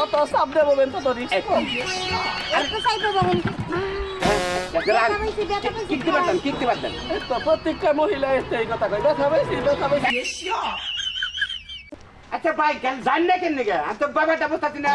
যত চাপ দেবো তত রিস্ক বহেন কিকতে পারতেন কিকতে পারতেন এই তো প্রত্যেকটা মহিলা এসে এই কথা কয় ব্যথা পাইছি ব্যথা পাইছি। আচ্ছা ভাই কেন জান না কেন নিগে আমি তো বাবাটা বসতাছি না।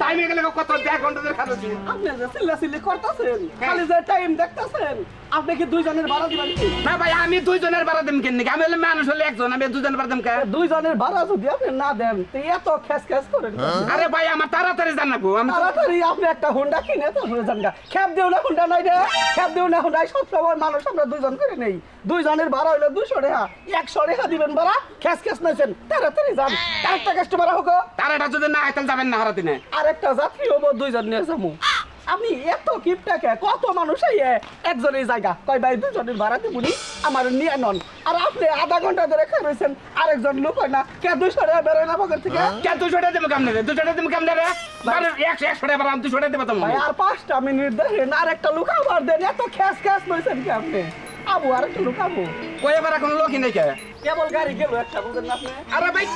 টাইমে গেলে কত দেড় ঘণ্টা ধরে খাচ্ছি আপনি যে চিল্লাচিল্লি করতেছেন খালি যে টাইম দেখতেছেন আপনি কি দুইজনের ভাড়া দিবেন না ভাই আমি দুইজনের দেম কেন আমি হলে মানুষ হলে একজন আমি দুজনের বাড়া দেম কে? দুইজনের ভাড়া যদি আপনি না দেন তো এত খেস খেস করেন আরে ভাই আমার তাড়াতাড়ি জানাব আমি তাড়াতাড়ি আপনি একটা হুন্ডা কিনে তো হয়ে যান খেপ দেও না হুন্ডা নাই রে। খেপ দেও না হুন্ডা সব সময় মানুষ আমরা দুইজন করে নেই। দুইজনের ভাড়া হইল দুশো টাকা একশো টাকা দিবেন ভাড়া খেস খেস নাইছেন তাড়াতাড়ি যান। একটা কাস্টমার হোক তারাটা যদি না হয় তাহলে যাবেন না হারাতে না আরেকটা যাত্রী হব দুইজন নিয়ে যাব আমি এত কিপটাকে কত মানুষ এই একজনের জায়গা। কয় ভাই দুজনের ভাড়া দিবুনি আমার নিয়ে নন। আর আপনি আধা ঘণ্টা ধরে খেয়ে রয়েছেন আরেকজন লোক হয় না। কে দুশো টাকা বেরোয় না পকেট থেকে? কে দুশো টাকা দেবো কেমনে রে? দুশো টাকা দেবো কেমনে রে? মানে একশো একশো টাকা বাড়া দুশো টাকা দেবো তো ভাই আর পাঁচটা মিনিট দেখেন আর একটা লোক আবার দেন। এত খ্যাস খ্যাস নইছেন কি আপনি আবু আর একটা আবু কই এবার এখন লোকই নেই কে কেবল গাড়ি গেল একটা বুঝেন না আপনি? আরে ভাই!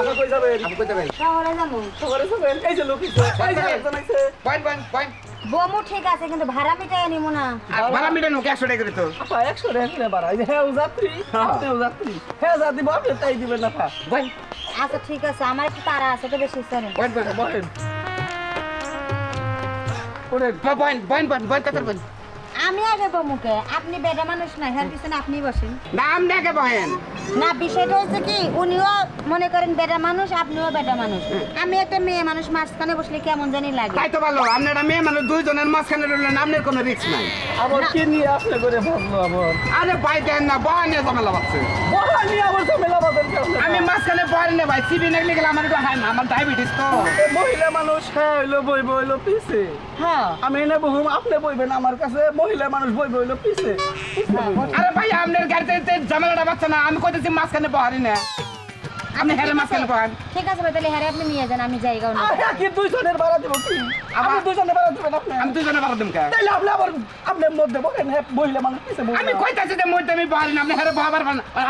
আপনি কই যাবেন? আমি কইতে ভাই শহরে যাব। সবারে যাবেন? এই যে লোক হইছে, এই যে একজন আইছে পয়েন্ট পয়েন্ট পয়েন্ট। বমু ঠিক আছে কিন্তু ভাড়া মিটাই নিব না। ভাড়া মিটানো একশো টাকা করে তো আপা একশো টাকা করে যে হ্যাঁ। যাত্রী আপনিও যাত্রী। হ্যাঁ যা দিব আপনি তাই দিবেন না পা ভাই। আচ্ছা ঠিক আছে আমার একটু তারা আছে তো বেশি পয়েন্ট পয়েন্ট বলেন point point point Qatar point. আমি আগে বমুকে আপনি বেটা মানুষ না হ্যাঁ পিছনে আপনি বসেন। নাম দেখে বহেন না বিষয়টা হচ্ছে কি উনিও মনে করেন বেটা মানুষ আপনিও বেটা মানুষ। আমি একটা মেয়ে মানুষ মাঝখানে বসলে কেমন জানি লাগে। তাই তো ভালো আপনারা মেয়ে মানুষ দুইজনের মাঝখানে রইলেন আপনার কোনো রিস্ক নাই। আবার কি নিয়ে আসলে করে ভাবলো আবার? আরে ভাই দেন না বয় নিয়ে ঝামেলা পাচ্ছে বহা নিয়ে আবার ঝামেলা বাঁধেন আমি মাঝখানে বয় না ভাই সিবি নাগলে গেলে আমার একটু হাই না আমার ডায়াবেটিস তো। মহিলা মানুষ হ্যাঁ হইল বই বইলো পিছে। হ্যাঁ। আমি এনে বহুম আপনি বইবেন আমার কাছে মহিলা মানুষ বই বইলো পিছে আরে ভাই আপনার গাড়িতে ঝামেলাটা পাচ্ছে না। আমি কইতেছি মাঝখানে বহারি না। আপনি হেরে মাঝখানে ঠিক আছে ভাই তাহলে আপনি নিয়ে যান আমি জায়গাও না আরে কি দুইজনের ভাড়া দিব কি? আমি দুইজনের ভাড়া দিবেন আপনি? আমি দুজনে বাড়া দিম কে? তাইলে আপনি আবার আপনার মধ্যে বলেন মহিলা মানুষ পিছে বইবেন আমি কইতাছি যে মধ্যে আমি বহারি না আপনি হেরে বহাবার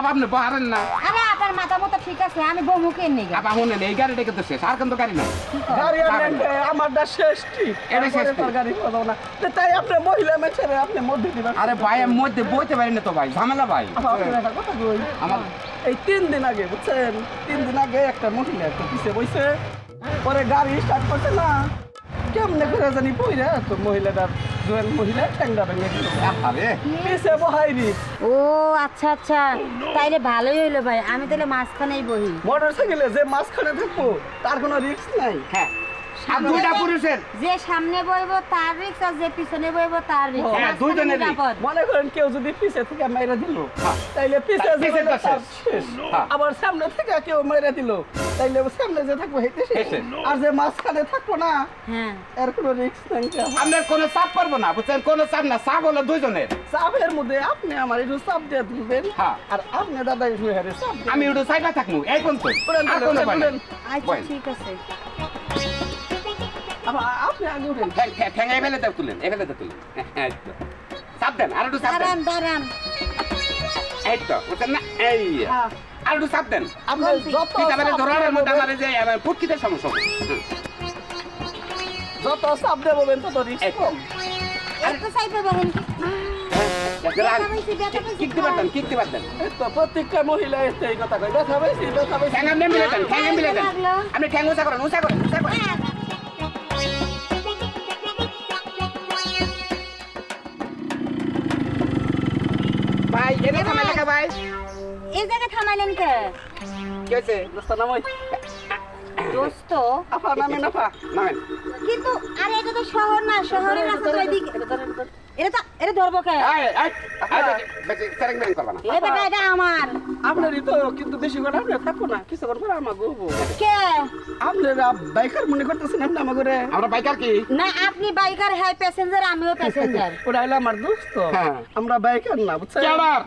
আপনি বহারেন না। আরে আপনার মাথা মতো ঠিক আছে আমি বমুকে নিয়ে গেলাম আপা শুনেন এই গাড়িটা কিন্তু শেষ আর কিন্তু গাড়ি না গাড়ি কে? আমারটা শেষ ঠিক এটা শেষ তোর গাড়ি পাবো না। তাই আপনি মহিলা মেছেরে আপনি মধ্যে দিবেন। আরে ভাই আমি মধ্যে বইতে পারি না তো ভাই ঝামেলা ভাই। কই। আমার এই তিন দিন আগে বুঝছেন? তিন দিন আগে একটা মহিলা একটা পিছে বইছে। পরে গাড়ি স্টার্ট করছে না। কেমনে করে জানি পইরা তো মহিলাটা জোয়ান মহিলা ঠ্যাংটা ভেঙে গেল আরে পিছে বহাইরি ও আচ্ছা আচ্ছা। তাইলে ভালোই হইল ভাই। আমি তাহলে মাঝখানেই বহি। মোটর সাইকেলে যে মাঝখানে থাকব তার কোনো রিস্ক নাই। হ্যাঁ। আর দুইটা পুরুষের যে সামনে বইব তার রিক্স আর যে পিছনে বইব তার রিক্স হ্যাঁ, দুইজনেরই। মনে করেন কেউ যদি পিছে থেকে মেরে দিল হ্যাঁ। তাইলে পিছে শেষ। হ্যাঁ। আবার সামনে থেকে কেউ মেরে দিল তাইলে সামনে যে থাকব হেঁটে শেষ। আর যে মাঝখানে থাকব না হ্যাঁ এর কোনো রিস্ক নাই আপনার কোনো চাপ পারব না বুঝছেন কোনো চাপ না চাপ হলো দুইজনের চাপের মধ্যে আপনি আমার একটু চাপ দিয়ে তুলবেন হ্যাঁ। আর আপনি দাদা একটু হেরে চাপ আমি একটু সাইডে থাকব এই। আচ্ছা ঠিক আছে আপনি আগে উঠেন তুলেন হ্যাঁ, এই তো। চাপ দেন আর একটু চাপ দেন। দাঁড়ান দাঁড়ান। এই তো বুঝছেন না? এই হ্যাঁ। আর একটু চাপ দেন। আপনি যত ঠিক আছে ধরার মধ্যে আমার যে ফুটকিতে সমস্যা যত চাপ দেবেন তত রিস্ক। কম। পাইছি, কিকতে পারতেন কিকতে পারতেন? তো প্রত্যেকটা মহিলা এসে এই কথা কয় ব্যথা পাইছি ব্যথা পাইছি। ঠ্যাং আপনি মিলে দেন ঠ্যাং মিলে দেন আপনি ঠ্যাং উঁচা করেন উঁচা করেন। জায়গায় কে কি হয়েছে দোস্ত নামই। দোস্ত? আপা নামেন আপা নামেন কিন্তু আরে এটা তো শহর না শহরের রাস্তা তো এদিকে। এটা তো এটা ধরবো কে? আয় আয় আয় বেশি সেরেক মেরেক করবা না। এ বেটা এটা আমার। আপনারই তো কিন্তু বেশি করে আপনি থাকব না। কিছুক্ষণ পরে আমার গোবো কে? আপনারা বাইকার মনে করতেছেন আপনি আমার করে আমরা বাইকার কি? না আপনি বাইকার হ্যাঁ প্যাসেঞ্জার আমিও প্যাসেঞ্জার ওরা হলো আমার দোস্ত। হ্যাঁ। আমরা বাইকার না বুঝছেন? কেডার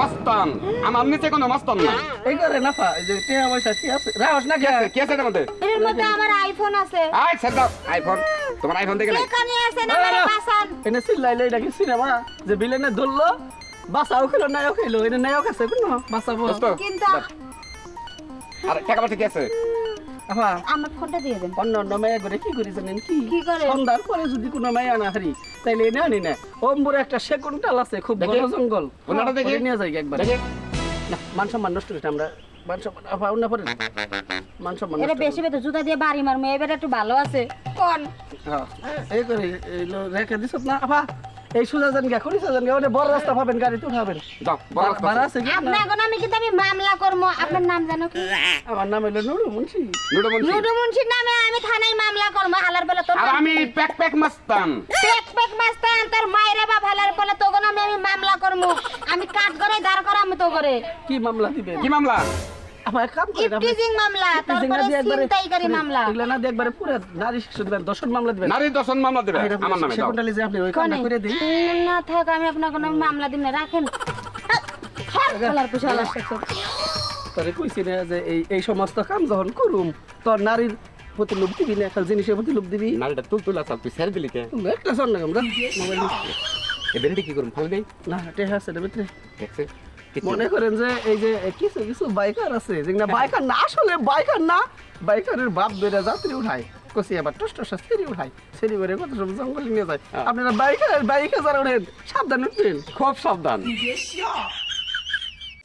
মস্তান। আমার নিচে কোনো মাস্তান না। এই করে না যে টিয়া পয়সা কি আছে রাহস না কে কি আছে এটার মধ্যে? এর মধ্যে আমার আইফোন আছে। আই সেট আইফোন তোমার আইফোন দেখে না এখানে আছে না আমার পাসান এনে চিল্লাইলে এটা কি সিনেমা যে বিলেনে ধরলো বাসাও খেলো নায়ক খেলো এটা নায়ক আছে কোনো? বাসাবো কিন্তু আরে টাকা পয়সা কি আছে? আমার ফোনটা দিয়ে দেন। অন্য অন্য মেয়ে করে কি করি জানেন কি? কি করে? সন্ধ্যার পরে যদি কোনো মেয়ে আনা হারি তাইলে এনে আনি না। ওমপুরে একটা সেকুন টাল আছে খুব ঘন জঙ্গল। ওনাটা দেখি। ওরে নিয়ে যাই একবার। না মান সম্মান নষ্ট হয়েছে আমরা মান সম্মান অন্য পরে মান সম্মান এটা বেশি বেশি জুতা দিয়ে বাড়ি মারমু এবার একটু ভালো আছে। কোন? হ্যাঁ, এই করে রেখে দিছ না। আফা এই সুজা জান গা সাজান গা ওটা বড় রাস্তা পাবেন গাড়িতে উঠাবেন। যাও বড় রাস্তা ভাড়া আছে। কি? না? আপনার এখন আমি কিন্তু আমি মামলা করব আপনার নাম জানো কি? আমার নাম হলো নুরু মুন্সি নুডো বলছি। নুডু মুন্সির নামে আমি থানায় মামলা করব হালার বেলা তোর আর আমি প্যাক প্যাক মাস্তান। পেক পেক মাস্তান তোর মায়ের বাপ হালার বেলা নামে আমি মামলা করব আমি কাঠ করে দাঁড় করাম তো করে কি মামলা দিবেন? কি মামলা? আমার এক কাম করেন আপনি ইফটিজিং মামলা তারপরে ছিনতাইকারী মামলা। এগুলা না দিয়ে পুরো নারী শিশু দিবেন দর্শন মামলা দিবেন। নারী দর্শন মামলা দেবে আমার নামে যাও সেকুন্ডালি যে আপনি ওই কামটা করে দিই। না থাক আমি আপনার কোনো মামলা দিন না রাখেন। হালার পুষালা তোরে কইছি না যে এই এই সমস্ত কাম যখন করুম তোর নারীর প্রতি লোভ দিবি না একটা জিনিসের প্রতি লোভ দিবি। নারীটা তুল তুলা চাল তুই ছেড়ে দিলি কে? একটা শোন না মোবাইল এ বেরিটি কি করুম? ফেলে দেই না টেহা আছে ভিতরে দেখছে? মনে করেন যে এই যে কিছু কিছু বাইকার আছে যেগুলা বাইকার না আসলে বাইকার না বাইকারের বাপ বেড়ে যাত্রী উঠায় কষি আবার টস টস সেরি উঠায় সেরি করে কত সব জঙ্গলে নিয়ে যায়। আপনারা বাইকার বাইকে যারা উঠেন সাবধান উঠবেন। খুব সাবধান।